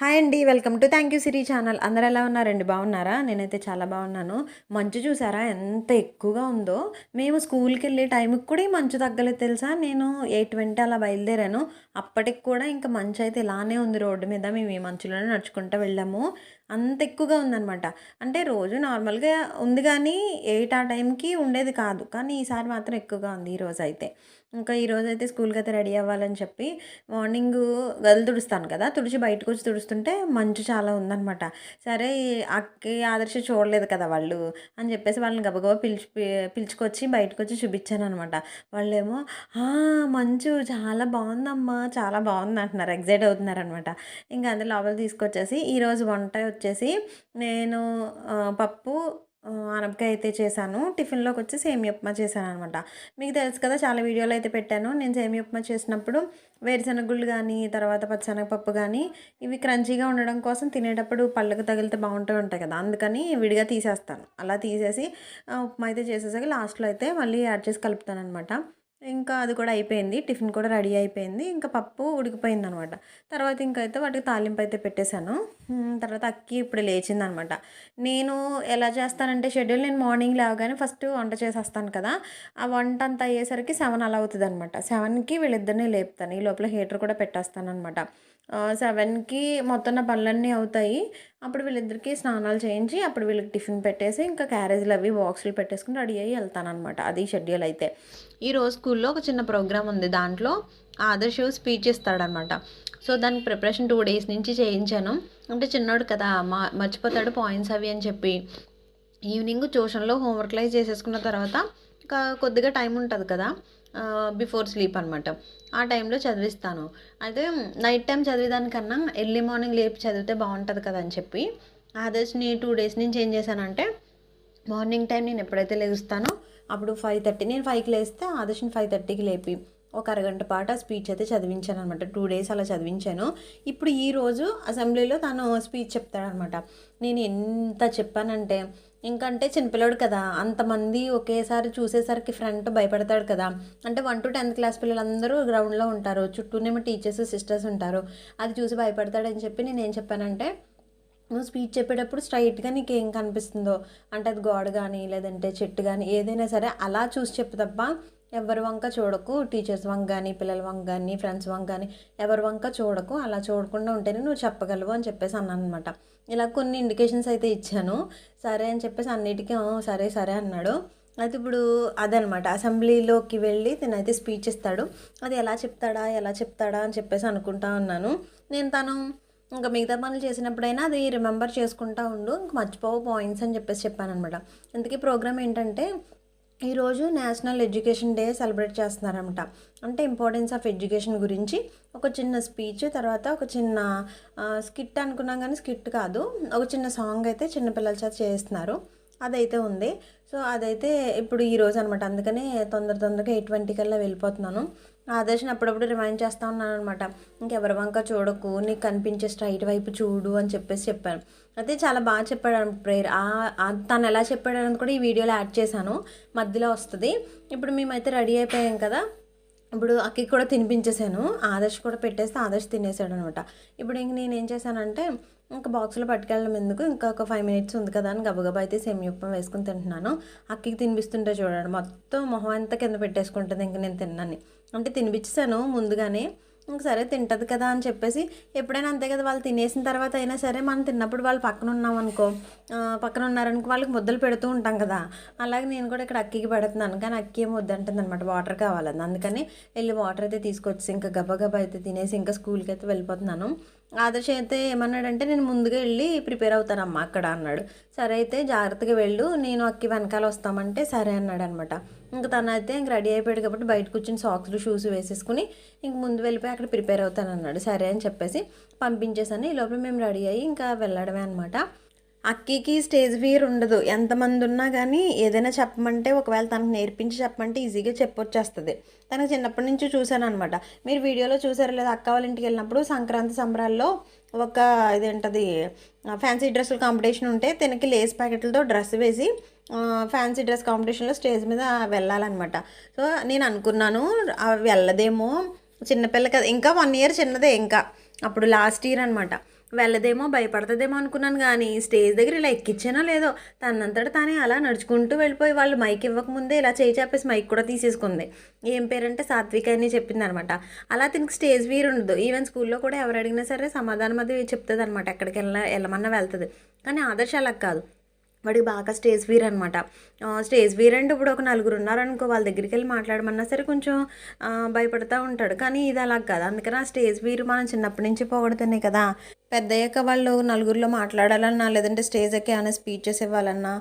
Hi అండి welcome to thank you Siri channel. అందరు ఎలా ఉన్నారండి? బాగున్నారా? నేనైతే చాలా బాగున్నాను. మంచు చూసారా? ఎంత ఎక్కువగా ఉందో. మేము స్కూల్కి వెళ్ళే టైంకి కూడా ఈ మంచు తగ్గలేదు తెలుసా? నేను ఎయిట్ ట్వంటీ అలా బయలుదేరాను. అప్పటికి కూడా ఇంకా మంచు అయితే ఇలానే ఉంది రోడ్డు మీద. మేము ఈ మంచులోనే నడుచుకుంటూ వెళ్ళాము. అంత ఎక్కువగా ఉందన్నమాట. అంటే రోజు నార్మల్గా ఉంది కానీ ఎయిట్ ఆ టైంకి ఉండేది కాదు. కానీ ఈసారి మాత్రం ఎక్కువగా ఉంది ఈరోజు అయితే ఇంకా ఈరోజు అయితే స్కూల్కి అయితే రెడీ అవ్వాలని చెప్పి మార్నింగ్ గదులు తుడుస్తాను కదా తుడిచి బయటకు వచ్చి తుడుస్తుంటే మంచు చాలా ఉందన్నమాట. సరే అక్కి ఆదర్శ చూడలేదు కదా వాళ్ళు అని చెప్పేసి వాళ్ళని గబగబా పిలిచి పిలుచుకొచ్చి బయటకు వచ్చి చూపించాను అనమాట వాళ్ళేమో మంచు చాలా బాగుందమ్మా చాలా బాగుంది అంటున్నారు ఎగ్జైట్ అవుతున్నారు అనమాట ఇంకా అందులో లోపల తీసుకొచ్చేసి ఈరోజు వంట వచ్చేసి నేను పప్పు అనపకాయ అయితే చేశాను. టిఫిన్లోకి వచ్చి సేమియా ఉప్మా చేశాను అనమాట మీకు తెలుసు కదా చాలా వీడియోలు అయితే పెట్టాను. నేను సేమియా ఉప్మా చేసినప్పుడు వేరుశనగగుళ్ళు కానీ తర్వాత పచ్చనగపప్పు కానీ ఇవి క్రంచీగా ఉండడం కోసం తినేటప్పుడు పళ్ళకు తగిలితే బాగుంటూ ఉంటాయి కదా. అందుకని విడిగా తీసేస్తాను. అలా తీసేసి ఉప్మా అయితే చేసేసాక లాస్ట్లో అయితే మళ్ళీ యాడ్ చేసి కలుపుతాను అనమాట ఇంకా అది కూడా అయిపోయింది. టిఫిన్ కూడా రెడీ అయిపోయింది. ఇంకా పప్పు ఉడికిపోయింది అనమాట తర్వాత ఇంకా అయితే వాటికి తాలింపు అయితే పెట్టేశాను. తర్వాత అక్కి ఇప్పుడు లేచింది అనమాట నేను ఎలా చేస్తానంటే షెడ్యూల్ నేను మార్నింగ్ లేవగానే ఫస్ట్ వంట చేసేస్తాను కదా ఆ వంట అంతా అయ్యేసరికి సెవెన్ అలా అవుతుంది అనమాట సెవెన్కి వీళ్ళిద్దరిని లేపుతాను. ఈ లోపల హీటర్ కూడా పెట్టేస్తాను అనమాట సెవెన్కి మొత్తం నా పనులన్నీ అవుతాయి. అప్పుడు వీళ్ళిద్దరికి స్నానాలు చేయించి అప్పుడు వీళ్ళకి టిఫిన్ పెట్టేసి ఇంకా క్యారేజ్లు అవి బాక్సులు పెట్టేసుకుని రెడీ అయ్యి వెళ్తానమాట అది షెడ్యూల్ అయితే. ఈరోజు స్కూల్లో ఒక చిన్న ప్రోగ్రామ్ ఉంది. దాంట్లో ఆదర్శ్ స్పీచ్ ఇస్తాడనమాట సో దానికి ప్రిపరేషన్ టూ డేస్ నుంచి చేయించాను. అంటే చిన్నోడు కదా మా మర్చిపోతాడు పాయింట్స్ అవి అని చెప్పి. ఈవినింగ్ ట్యూషన్లో హోంవర్క్లై చేసేసుకున్న తర్వాత ఇంకా కొద్దిగా టైం ఉంటుంది కదా. బిఫోర్ స్లీప్ అనమాట ఆ టైంలో చదివిస్తాను. అయితే నైట్ టైం చదివేదానికన్నా ఎర్లీ మార్నింగ్ లేపి చదివితే బాగుంటుంది కదా అని చెప్పి ఆదర్శ్ని టూ డేస్ నుంచి ఏం చేశానంటే మార్నింగ్ టైం నేను ఎప్పుడైతే లేస్తానో అప్పుడు ఫైవ్ థర్టీ నేను ఫైవ్కి లేస్తే ఆదర్శని ఫైవ్ థర్టీకి లేపి ఒక అరగంట పాటు ఆ స్పీచ్ అయితే చదివించాను అనమాట టూ డేస్ అలా చదివించాను. ఇప్పుడు ఈరోజు అసెంబ్లీలో తను స్పీచ్ చెప్తాడనమాట నేను ఎంత చెప్పానంటే ఇంకంటే చిన్నపిల్లడు కదా అంతమంది ఒకేసారి చూసేసరికి ఫ్రంట్ భయపడతాడు కదా. అంటే వన్ టు టెన్త్ క్లాస్ పిల్లలందరూ గ్రౌండ్లో ఉంటారు చుట్టూనేమో టీచర్స్ సిస్టర్స్ ఉంటారు. అది చూసి భయపడతాడని చెప్పి నేను ఏం చెప్పానంటే నువ్వు స్పీచ్ చెప్పేటప్పుడు స్ట్రైట్గా నీకు ఏం కనిపిస్తుందో? అంటే అది గోడ కానీ లేదంటే చెట్టు కానీ ఏదైనా సరే అలా చూసి చెప్పు తప్ప ఎవరి వంక చూడకు. టీచర్స్ వంక కానీ పిల్లల వంక కానీ ఫ్రెండ్స్ వంక కానీ ఎవరి వంక చూడకు. అలా చూడకుండా ఉంటేనే నువ్వు చెప్పగలవు అని చెప్పేసి అన్నాను అనమాట ఇలా కొన్ని ఇండికేషన్స్ అయితే ఇచ్చాను. సరే అని చెప్పేసి అన్నిటికీ సరే సరే అన్నాడు. అయితే ఇప్పుడు అదనమాట అసెంబ్లీలోకి వెళ్ళి తినైతే స్పీచ్ ఇస్తాడు. అది ఎలా చెప్తాడా? ఎలా చెప్తాడా? అని చెప్పేసి అనుకుంటా ఉన్నాను నేను తను ఇంకా మిగతా పనులు చేసినప్పుడైనా అది రిమెంబర్ చేసుకుంటా ఉండు. ఇంక మర్చిపోవు పాయింట్స్ అని చెప్పేసి చెప్పాను అనమాట ఇంతకీ ప్రోగ్రామ్ ఏంటంటే ఈరోజు నేషనల్ ఎడ్యుకేషన్ డే సెలబ్రేట్ చేస్తున్నారనమాట అంటే ఇంపార్టెన్స్ ఆఫ్ ఎడ్యుకేషన్ గురించి ఒక చిన్న స్పీచ్ తర్వాత ఒక చిన్న స్కిట్ అనుకున్నాం కానీ స్కిట్ కాదు ఒక చిన్న సాంగ్ అయితే చిన్నపిల్లల చేత చేస్తున్నారు అదైతే ఉంది. సో అదైతే ఇప్పుడు ఈ రోజు అనమాట అందుకనే తొందర తొందరగా ఎయిట్ ట్వంటీకల్లా వెళ్ళిపోతున్నాను. ఆదర్శని అప్పుడప్పుడు రిమైండ్ చేస్తూ ఉన్నాను అనమాట ఇంకెవరి వంక చూడకు నీకు కనిపించే స్ట్రైట్ వైపు చూడు అని చెప్పేసి చెప్పాను. అయితే చాలా బాగా చెప్పాడు ప్రేయర్. తను ఎలా చెప్పాడు అనేది కూడా ఈ వీడియోలో యాడ్ చేశాను. మధ్యలో వస్తుంది. ఇప్పుడు మేమైతే రెడీ అయిపోయాం కదా. ఇప్పుడు అక్కకి కూడా తినిపించేసాను ఆదర్శ్ కూడా పెట్టేస్తే ఆదర్శ్ తినేసాడు అనమాట ఇప్పుడు ఇంక నేను ఏం చేశానంటే ఇంకా బాక్స్లో పట్టుకెళ్ళడం ఎందుకు? ఇంకా ఒక ఫైవ్ మినిట్స్ ఉంది కదా అని గబగబా అయితే సెమియుప్పం వేసుకుని తింటున్నాను. అక్కకి తినిపిస్తుంటే చూడండి మొత్తం మొహం అంతా కింద పెట్టేసుకుంటుంది ఇంక నేను తిన్నాను. అంటే తినిపించేసాను ముందుగానే. సరే తింటది కదా అని చెప్పేసి ఎప్పుడైనా అంతే కదా వాళ్ళు తినేసిన తర్వాత అయినా సరే మనం తిన్నప్పుడు వాళ్ళు పక్కన ఉన్నాం అనుకో పక్కన ఉన్నారనుకో వాళ్ళకి ముద్దలు పెడుతూ ఉంటాం కదా. అలాగే నేను కూడా ఇక్కడ అక్కికి పెడుతున్నాను. కానీ అక్కి ఏం వద్దంటుంది అనమాట వాటర్ కావాలని. అందుకని వెళ్ళి వాటర్ అయితే తీసుకొచ్చి ఇంకా గబగబా అయితే తినేసి ఇంకా స్కూల్కి అయితే వెళ్ళిపోతున్నాను. ఆదర్శ అయితే ఏమన్నాడంటే నేను ముందుగా వెళ్ళి ప్రిపేర్ అవుతానమ్మా అక్కడ అన్నాడు. సరే అయితే జాగ్రత్తగా వెళ్ళు నేను అక్కి వెనకాల వస్తామంటే సరే అన్నాడు అనమాట ఇంకా తను అయితే ఇంక రెడీ అయిపోయాడు కాబట్టి బయట కూర్చొని సాక్స్లు షూస్ వేసేసుకుని ఇంక ముందు వెళ్ళిపోయి అక్కడ ప్రిపేర్ అవుతాను అన్నాడు సరే అని చెప్పేసి పంపించేసాను ఈ లోపల మేము రెడీ అయ్యి ఇంకా వెళ్ళడమే అనమాట అక్కికి స్టేజ్ ఫియర్ ఉండదు. ఎంతమంది ఉన్నా కానీ ఏదైనా చెప్పమంటే ఒకవేళ తనకు నేర్పించి చెప్పమంటే ఈజీగా చెప్పొచ్చేస్తుంది. తనకు చిన్నప్పటి నుంచి చూశాను అనమాట మీరు వీడియోలో చూసారు లేదా అక్క వాళ్ళ ఇంటికి వెళ్ళినప్పుడు సంక్రాంతి సంబరాల్లో ఒక ఇదేంటది ఫ్యాన్సీ డ్రెస్సుల కాంపిటీషన్ ఉంటే తనకి లేస్ ప్యాకెట్లతో డ్రెస్ వేసి ఫ్యాన్సీ డ్రెస్ కాంపిటీషన్లో స్టేజ్ మీద వెళ్ళాలన్నమాట. సో నేను అనుకున్నాను వెళ్ళదేమో చిన్నపిల్ల కదా. ఇంకా వన్ ఇయర్ చిన్నదే ఇంకా. అప్పుడు లాస్ట్ ఇయర్ అనమాట వెళ్ళదేమో భయపడుతుందేమో అనుకున్నాను కానీ స్టేజ్ దగ్గర ఇలా ఎక్కించానో లేదో తనంతట తానే అలా నడుచుకుంటూ వెళ్ళిపోయి వాళ్ళు మైక్ ఇవ్వకముందే ఇలా చేయి చెప్పేసి మైక్ కూడా తీసేసుకుంది. ఏం పేరంటే సాత్విక అని చెప్పింది అనమాట అలా తినకి స్టేజ్ వీర్ ఉండదు. ఈవెన్ స్కూల్లో కూడా ఎవరు అడిగినా సరే సమాధానం అది చెప్తుంది అనమాట ఎక్కడికి వెళ్ళ వెళ్ళమన్నా వెళ్తుంది. కానీ ఆదర్శ అలా కాదు. వాడికి బాగా స్టేజ్ ఫీర్ అనమాట. స్టేజ్ ఫీర్ అంటే ఇప్పుడు ఒక నలుగురు ఉన్నారనుకో వాళ్ళ దగ్గరికి వెళ్ళి మాట్లాడమన్నా సరే కొంచెం భయపడుతూ భయపడతా ఉంటాడు. కానీ ఇది అలా కాదు. అందుకని ఆ స్టేజ్ ఫీర్ మనం చిన్నప్పటి నుంచి పోగొడుతున్నాయి కదా పెద్దయ్యాక వాళ్ళు నలుగురిలో మాట్లాడాలన్నా లేదంటే స్టేజ్ ఎక్కి ఏమైనా స్పీచెస్ ఇవ్వాలన్నా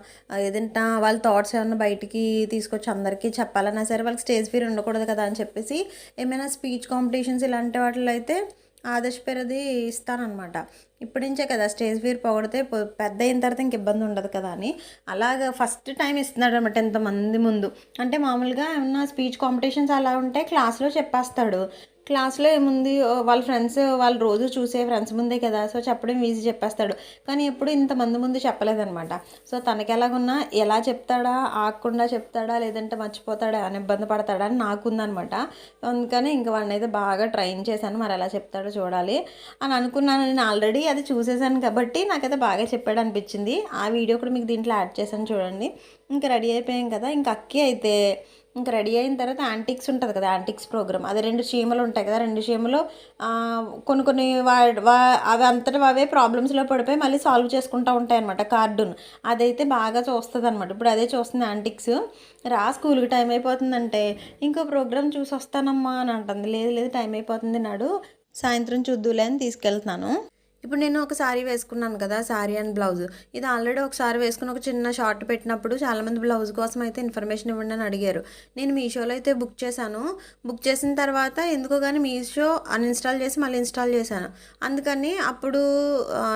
ఏదంటే వాళ్ళ థాట్స్ ఏమైనా బయటికి తీసుకొచ్చి అందరికీ చెప్పాలన్నా సరే వాళ్ళకి స్టేజ్ ఫీర్ ఉండకూడదు కదా అని చెప్పేసి ఏమైనా స్పీచ్ కాంపిటీషన్స్ ఇలాంటి వాటిలో అయితే ఆదర్శ పేరుది ఇస్తానమాట ఇప్పటి నుంచే కదా స్టేజ్ ఫీర్ పొగిడితే పెద్ద అయిన తర్వాత ఇంక ఇబ్బంది ఉండదు కదా అని. అలాగా ఫస్ట్ టైం ఇస్తున్నాడు అనమాట ఎంతమంది ముందు. అంటే మామూలుగా ఏమన్నా స్పీచ్ కాంపిటీషన్స్ అలా ఉంటే క్లాస్లో చెప్పేస్తాడు. క్లాస్లో ఏముంది? వాళ్ళ ఫ్రెండ్స్ వాళ్ళు రోజు చూసే ఫ్రెండ్స్ ముందే కదా సో చెప్పడం ఈజీ చెప్పేస్తాడు. కానీ ఎప్పుడు ఇంతమంది ముందు చెప్పలేదనమాట సో తనకి ఎలాగున్నా ఎలా చెప్తాడా ఆగకుండా చెప్తాడా లేదంటే మర్చిపోతాడా అని ఇబ్బంది పడతాడా అని నాకుందనమాట అందుకని ఇంక వాడిని అయితే బాగా ట్రైన్ చేశాను. మరి ఎలా చెప్తాడో చూడాలి అని అనుకున్నాను. నేను ఆల్రెడీ అది చూసేసాను కాబట్టి నాకైతే బాగా చెప్పాడు అనిపించింది. ఆ వీడియో కూడా మీకు దీంట్లో యాడ్ చేశాను చూడండి. ఇంకా రెడీ అయిపోయాం కదా. ఇంకా అక్కి అయితే ఇంకా రెడీ అయిన తర్వాత యాంటిక్స్ ఉంటుంది కదా యాంటిక్స్ ప్రోగ్రామ్ అది రెండు చీమలు ఉంటాయి కదా రెండు చీమలు కొన్ని కొన్ని వా అవి అంతటా అవే ప్రాబ్లమ్స్లో పడిపోయి మళ్ళీ సాల్వ్ చేసుకుంటూ ఉంటాయి అనమాట కార్డును అదైతే బాగా చూస్తుంది అనమాట ఇప్పుడు అదే చూస్తుంది యాంటిక్స్ రా స్కూల్కి టైం అయిపోతుందంటే ఇంకో ప్రోగ్రామ్ చూసి వస్తానమ్మా అని అంటుంది. లేదు లేదు టైం అయిపోతుంది నాడు. సాయంత్రం చూద్దులే అని తీసుకెళ్తున్నాను. ఇప్పుడు నేను ఒక శారీ వేసుకున్నాను కదా సారీ అండ్ బ్లౌజ్ ఇది ఆల్రెడీ ఒకసారి వేసుకుని ఒక చిన్న షార్ట్ పెట్టినప్పుడు చాలామంది బ్లౌజ్ కోసం అయితే ఇన్ఫర్మేషన్ ఇవ్వండి అని అడిగారు. నేను మీషోలో అయితే బుక్ చేశాను. బుక్ చేసిన తర్వాత ఎందుకో కానీ మీషో అన్ఇన్స్టాల్ చేసి మళ్ళీ ఇన్స్టాల్ చేశాను. అందుకని అప్పుడు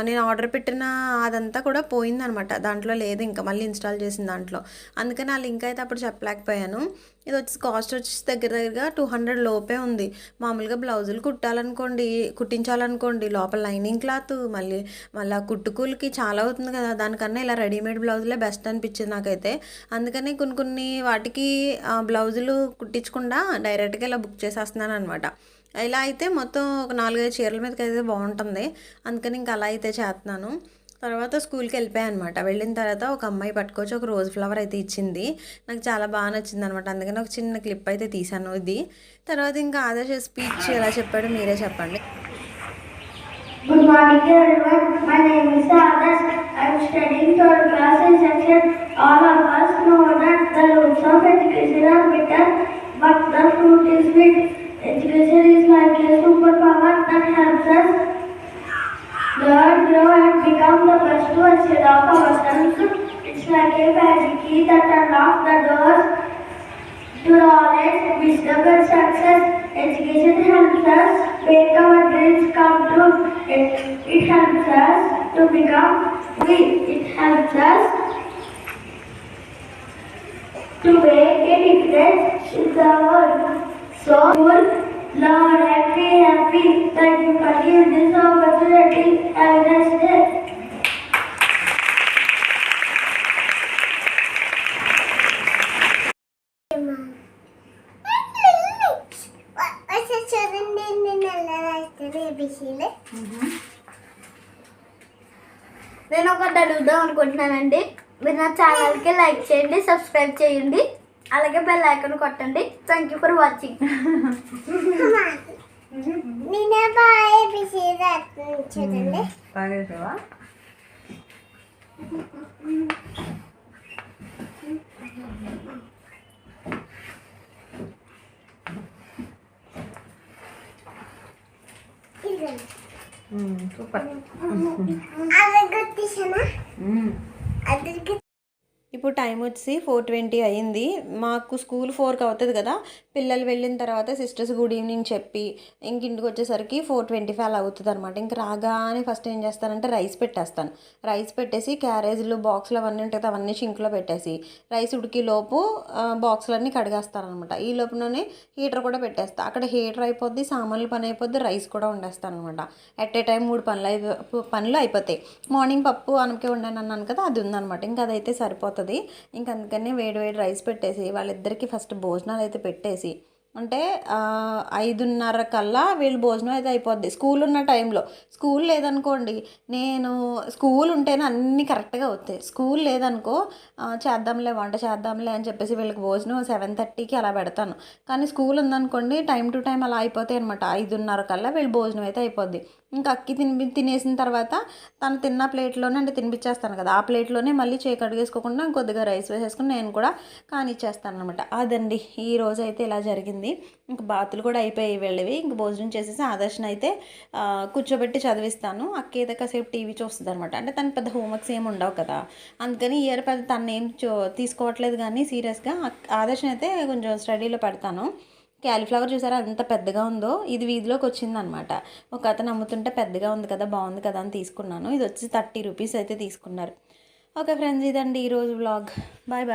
నేను ఆర్డర్ పెట్టిన అదంతా కూడా పోయిందనమాట. దాంట్లో లేదు ఇంకా మళ్ళీ ఇన్స్టాల్ చేసిన దాంట్లో. అందుకని ఆ లింక్ అయితే అప్పుడు చెప్పలేకపోయాను. ఇది వచ్చి కాస్ట్ వచ్చేసి దగ్గర దగ్గరగా టూ హండ్రెడ్ లోపే ఉంది. మామూలుగా బ్లౌజులు కుట్టాలనుకోండి కుట్టించాలనుకోండి లోపల లైనింగ్ క్లాత్ మళ్ళీ మళ్ళీ కుట్టుకూలకి చాలా అవుతుంది కదా. దానికన్నా ఇలా రెడీమేడ్ బ్లౌజులే బెస్ట్ అనిపించింది నాకైతే. అందుకని కొన్ని కొన్ని వాటికి బ్లౌజులు కుట్టించకుండా డైరెక్ట్గా ఇలా బుక్ చేసేస్తున్నాను అనమాట ఇలా అయితే మొత్తం ఒక నాలుగైదు చీరల మీదకి అయితే బాగుంటుంది. అందుకని ఇంకా అలా అయితే చేస్తున్నాను. తర్వాత స్కూల్కి వెళ్ళిపోయాను అనమాట వెళ్ళిన తర్వాత ఒక అమ్మాయి పట్టుకొచ్చి ఒక రోజ్ ఫ్లవర్ అయితే ఇచ్చింది. నాకు చాలా బాగా నచ్చింది అనమాట అందుకని ఒక చిన్న క్లిప్ అయితే తీసాను ఇది. తర్వాత ఇంకా ఆదర్శ స్పీచ్ ఎలా చెప్పాడో మీరే చెప్పండి. Good morning everyone. My name is Adarsh. I am studying third class in section. All of us know that the roots of education are bitter, but the fruit is sweet. Education is like a superpower that helps us learn, grow, and become the best version of ourselves. It's like a magic key that unlocks the doors to knowledge, wisdom, and success. Education helps us make our dreams come true. It, it helps us to become free. It helps us to make a difference in the world. So, learn, and be happy. Thank you for giving this opportunity. Have అనుకుంటున్నానండి మీరు నా ఛానల్కి like చేయండి subscribe చేయండి. అలాగే bell icon కొట్టండి. Thank you for watching నేనే బాగా చూడండి సూపర్. అది గుర్తించానా I think it's ఇప్పుడు టైం వచ్చి ఫోర్ ట్వంటీ అయింది మాకు స్కూల్ ఫోర్కి అవుతుంది కదా. పిల్లలు వెళ్ళిన తర్వాత సిస్టర్స్ గుడ్ ఈవినింగ్ చెప్పి ఇంక ఇంటికి వచ్చేసరికి ఫోర్ ట్వంటీ ఫైవ్ అవుతుంది అనమాట ఇంక రాగానే ఫస్ట్ ఏం చేస్తానంటే రైస్ పెట్టేస్తాను. రైస్ పెట్టేసి క్యారేజ్లు బాక్స్లు అవన్నీ ఉంటాయి కదా, అవన్నీ షింక్లో పెట్టేసి రైస్ ఉడికి లోపు బాక్స్లన్నీ కడిగేస్తాను అనమాట ఈ లోపులోనే హీటర్ కూడా పెట్టేస్తాను అక్కడ హీటర్ అయిపోద్ది సామాన్లు పని అయిపోద్ది రైస్ కూడా వండేస్తాను అనమాట ఎట్ ఏ టైం మూడు పనులు అయిపో పనులు అయిపోతాయి. మార్నింగ్ పప్పు అనకే వండాను అన్నాను కదా అది ఉందనమాట ఇంకా అదైతే సరిపోతుంది. ఇంకా అందుకనే వేడి వేడి రైస్ పెట్టేసి వాళ్ళిద్దరికీ ఫస్ట్ భోజనాలు అయితే పెట్టేసి అంటే ఐదున్నర కల్లా వీళ్ళు భోజనం అయితే అయిపోద్ది. స్కూల్ ఉన్న టైంలో. స్కూల్ లేదనుకోండి నేను స్కూల్ ఉంటేనే అన్నీ కరెక్ట్గా అవుతాయి. స్కూల్ లేదనుకో చేద్దాంలే వంట చేద్దాంలే అని చెప్పేసి వీళ్ళకి భోజనం సెవెన్ థర్టీకి అలా పెడతాను. కానీ స్కూల్ ఉందనుకోండి టైం టు టైం అలా అయిపోతాయి అనమాట ఐదున్నర కల్లా వీళ్ళు భోజనం అయితే అయిపోద్ది. ఇంకా అక్కి తిని తినేసిన తర్వాత తను తిన్న ప్లేట్లోనే అంటే తినిపించేస్తాను కదా. ఆ ప్లేట్లోనే మళ్ళీ చేయి వేసుకోకుండా కొద్దిగా రైస్ వేసేసుకుని నేను కూడా కానిచ్చేస్తాను అనమాట అదండి. ఈ రోజు అయితే ఇలా జరిగింది. ఇంకా బాతులు కూడా అయిపోయి వెళ్ళేవి. ఇంక భోజనం చేసేసి ఆదర్శన అయితే కూర్చోబెట్టి చదివిస్తాను. అక్క ఏదో కాసేపు టీవీ చూస్తుంది అనమాట అంటే తను పెద్ద హోంవర్క్స్ ఏమి ఉండవు కదా. అందుకని ఇయర్ పెద్ద తను ఏం చూ తీసుకోవట్లేదు కానీ సీరియస్గా ఆదర్శన అయితే కొంచెం స్టడీలో పెడతాను. క్యాలీఫ్లవర్ చూసారా? ఎంత పెద్దగా ఉందో. ఇది వీధిలోకి వచ్చిందనమాట ఒక అతను అమ్ముతుంటే పెద్దగా ఉంది కదా బాగుంది కదా అని తీసుకున్నాను. ఇది వచ్చి థర్టీ రూపీస్ అయితే తీసుకున్నారు. ఓకే ఫ్రెండ్స్ ఇదండి ఈరోజు వ్లాగ్. Bye bye.